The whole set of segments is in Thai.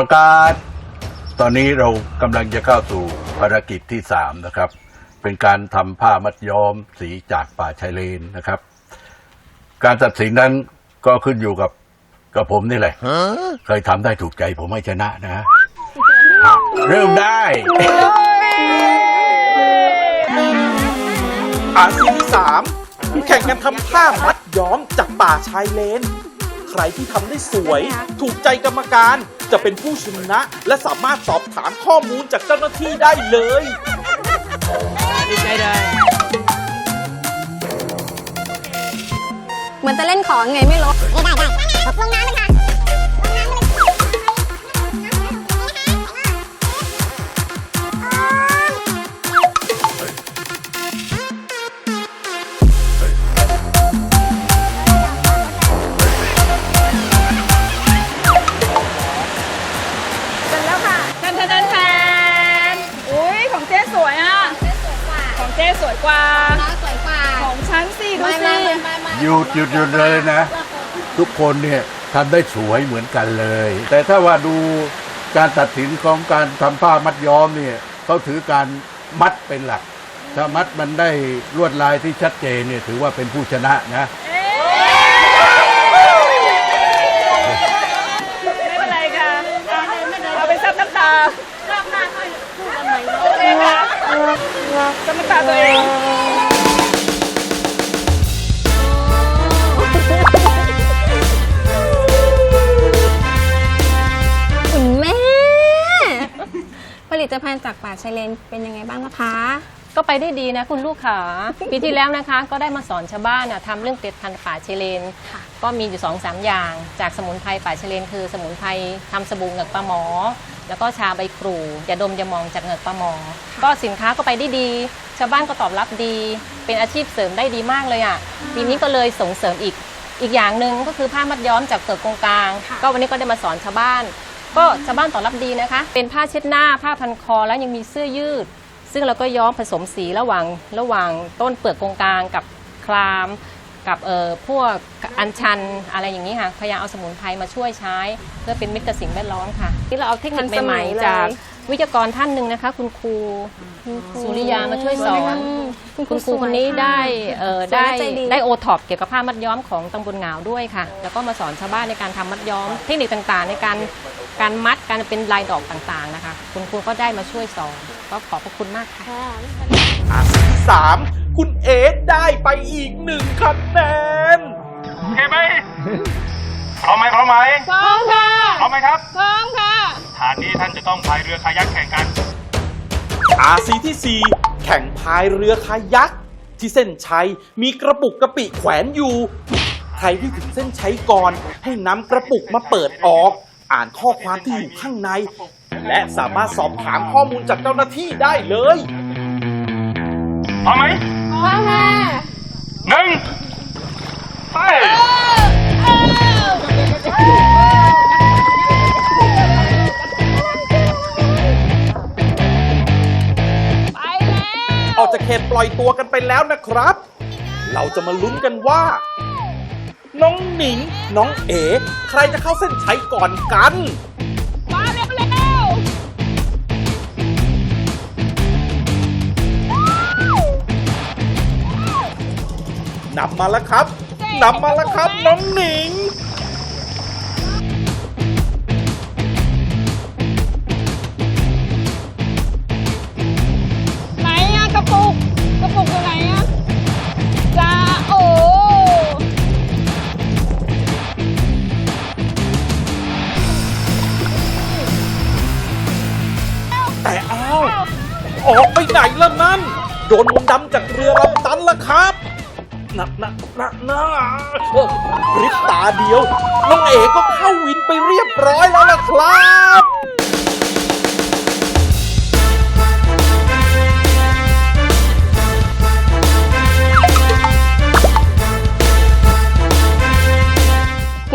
ประกาศ ตอนนี้เรากำลังจะเข้าสู่ภารกิจที่สามนะครับ เป็นการทำผ้ามัดย้อมสีจากป่าชายเลนนะครับ การตัดสินนั้นก็ขึ้นอยู่กับกับผมนี่แหละเคยทำได้ถูกใจผมให้ชนะนะอะเริ่มได้อาซีที่สามแข่งกันทำผ้ามัดย้อมจากป่าชายเลน ใครที่ทำได้สวย ถูกใจกรรมการจะเป็นผู้ชนะ และสามารถสอบถามข้อมูลจากเจ้าหน้าที่ได้เลยเหมือนจะเล่นของไงไม่รู้ วยกว่าสวยกว่าของฉันสิดูไม่สิไม่ไม่ไม่หยุดหยุดหยุดเลยนะ ทุกคนเนี่ยทำได้สวยเหมือนกันเลย แต่ถ้าว่าดูการตัดสินของการทำผ้ามัดย้อมเนี่ยเขาถือการมัดเป็นหลัก ถ้ามัดมันได้ลวดลายที่ชัดเจนเนี่ยถือว่าเป็นผู้ชนะนะ ไม่เป็นไรค่ะเอาไปซับน้ำตาซับน้ำตาโอเคค่ะ ซับน้ำตาตัวเอง คุณแม่ ผลิตภัณฑ์จากป่าชายเลนเป็นยังไงบ้างนะคะ ก็ไปได้ดีนะคุณลูกขาปีที่แล้วนะคะ ก็ได้มาสอนชาวบ้านนะทำเรื่องเกล็ดพันธุ์ป่าเชเลน ก็มีอยู่2อสามอย่าง จากสมุนไพรป่าเชเลน คือสมุนไพรทำสบู่เหงือกปลาหมอ แล้วก็ชาใบกรูดยาดมยามองจากเหงือกปลาหมอก็สินค้าก็ไปได้ดี ชาวบ้านก็ตอบรับดี เป็นอาชีพเสริมได้ดีมากเลยอะปีนี้ก็เลยส่งเสริมอีกอีกอย่างหนึ่งก็คือผ้ามัดย้อมจากเกิดกงกลาง ก็วันนี้ก็ได้มาสอนชาวบ้าน ก็ชาวบ้านตอบรับดีนะคะ เป็นผ้าเช็ดหน้าผ้าพันคอแล้วยังมีเสื้อยืด ซึ่งเราก็ย้อมผสมสีระหว่างระหว่างต้นเปลือกกงกลางกับคลาม กับเอ่อพวกอัญชันอะไรอย่างนี้ค่ะพยายามเอาสมุนไพรมาช่วยใช้ เพื่อเป็นมิตรกับสิ่งแวดล้อมค่ะที่เราเอาเทคนิคทันสใหมัม่ยเลย ๆจากวิทยากรท่านหนึ่งนะคะ คุณครูสุริยามาช่วยสอน คุณครูคุณครูคนนี้สวยค่ะได้เอ่อสวยได้และใจดี ได้โอท็อปเกี่ยวกับผ้ามัดย้อมของตำบลเหงาวด้วยค่ะ แล้วก็มาสอนชาวบ้านในการทำมัดย้อม เทคนิคต่างๆ ในการการมัดการเป็นลายดอกต่างๆนะคะ คุณครูก็ได้มาช่วยสอนก็ขอบพระคุณมากค่ะอาซีที่สาม คุณเอสได้ไปอีกหนึ่งคะแนนโอเคไหมพร้อมไหมพร้อมไหมพร้อมค่ะพร้อมไหมครับพร้อมค่ะฐานนี้ท่านจะต้องพายเรือคายักแข่งกันอาซีที่สี่แข่งพายเรือคายัก ที่เส้นชัยมีกระปุกกระปิแขวนอยู่ ใครที่ถึงเส้นชัยก่อนให้นำกระปุกมาเปิดออก อ่านข้อความที่อยู่ข้างใน และสามารถสอบถามข้อมูลจากเจ้าหน้าที่ได้เลยพร้อมไหม พร้อมค่ะหนึ่งไปไปแล้วออกจากเขตปล่อยตัวกันไปแล้วนะครับ เราจะมาลุ้นกันว่า น้องหนิง น้องเอ๋ ใครจะเข้าเส้นชัยก่อนกัน นำมาแล้วครับนำมาแล้วครับ น้องหนิงไหนอะกระปุกกระปุกอยู่ไหนอะจ้าโอ้แต่อ้าวออกไปไหนล่ะนั่นโดนมนต์ดำจากเรือลำตันละครับ นะนะนะนะโอ้พริบตาเดียว น้องเอ๋ก็เข้าวินไปเรียบร้อยแล้วล่ะครับ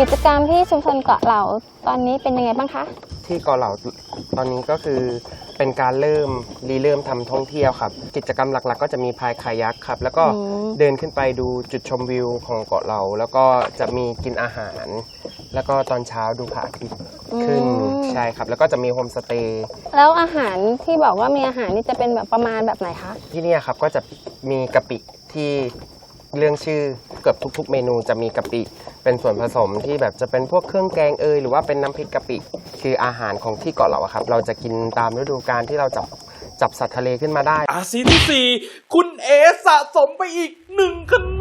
กิจกรรมที่ชุมชนเกาะเหล่าตอนนี้เป็นยังไงบ้างคะ ที่เกาะเหล่าตอนนี้ก็คือเป็นการเริ่มรีเริ่มทำท่องเที่ยวครับ กิจกรรมหลักๆ ก็จะมีพายคายักครับ แล้วก็อืมเดินขึ้นไปดูจุดชมวิวของเกาะเหล่าแล้วก็จะมีกินอาหาร แล้วก็ตอนเช้าดูพระอาทิตย์ขึ้นใช่ครับ แล้วก็จะมีโฮมสเตย์แล้วอาหารที่บอกว่ามีอาหารนี่จะเป็นแบบประมาณแบบไหนคะที่เนี่ยครับก็จะมีกะปิที่ เรื่องชื่อเกือบทุก ๆ เมนูจะมีกะปิ เป็นส่วนผสมที่แบบจะเป็นพวกเครื่องแกงเอยหรือว่าเป็นน้ำพริกกะปิ คืออาหารของที่เกาะเราอะครับ เราจะกินตามฤดูกาลที่เราจับจับสัตว์ทะเลขึ้นมาได้ อาซีที่สี่คุณเอสะสมไปอีกหนึ่งคะแ